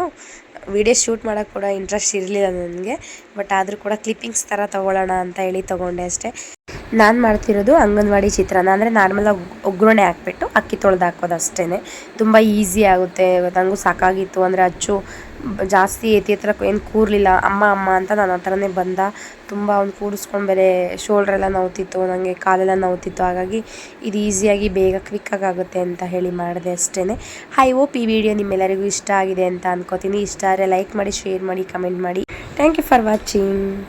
ವೀಡಿಯೋ ಶೂಟ್ ಮಾಡೋಕೆ ಕೂಡ ಇಂಟ್ರೆಸ್ಟ್ ಇರಲಿಲ್ಲ ನನಗೆ. ಬಟ್ ಆದರೂ ಕೂಡ ಕ್ಲಿಪ್ಪಿಂಗ್ಸ್ ಥರ ತೊಗೊಳ್ಳೋಣ ಅಂತ ಹೇಳಿ ತೊಗೊಂಡೆ ಅಷ್ಟೇ. ನಾನು ಮಾಡ್ತಿರೋದು ಅಂಗನವಾಡಿ ಚಿತ್ರಾನ್ನ. ಅಂದರೆ ನಾರ್ಮಲಾಗಿ ಒಗ್ಗರಣೆ ಹಾಕ್ಬಿಟ್ಟು ಅಕ್ಕಿ ತೊಳೆದು ಹಾಕೋದು ಅಷ್ಟೇ ತುಂಬ ಈಸಿ ಆಗುತ್ತೆ. ನನಗೂ ಸಾಕಾಗಿತ್ತು. ಅಂದರೆ ಅಚ್ಚು ಜಾಸ್ತಿ ಎತ್ತಿ ಹತ್ರ ಏನು ಕೂರಲಿಲ್ಲ. ಅಮ್ಮ ಅಮ್ಮ ಅಂತ ನಾನು ಆ ಥರನೇ ಬಂದ ತುಂಬ ಅವ್ನು ಕೂಡಿಸ್ಕೊಂಡು ಬೇರೆ ಶೋಲ್ಡ್ರೆಲ್ಲ ನೋವ್ತಿತ್ತು. ನನಗೆ ಕಾಲೆಲ್ಲ ನೋವ್ತಿತ್ತು. ಹಾಗಾಗಿ ಇದು ಈಸಿಯಾಗಿ ಬೇಗ ಕ್ವಿಕ್ಕಾಗಿ ಆಗುತ್ತೆ ಅಂತ ಹೇಳಿ ಮಾಡಿದೆ ಅಷ್ಟೇ ಹಾಯ್ ಹೋಪ್ ಈ ವಿಡಿಯೋ ನಿಮ್ಮೆಲ್ಲರಿಗೂ ಇಷ್ಟ ಆಗಿದೆ ಅಂತ ಅನ್ಕೋತೀನಿ. ಇಷ್ಟ ಆದರೆ ಲೈಕ್ ಮಾಡಿ, ಶೇರ್ ಮಾಡಿ, ಕಮೆಂಟ್ ಮಾಡಿ. Thank you for watching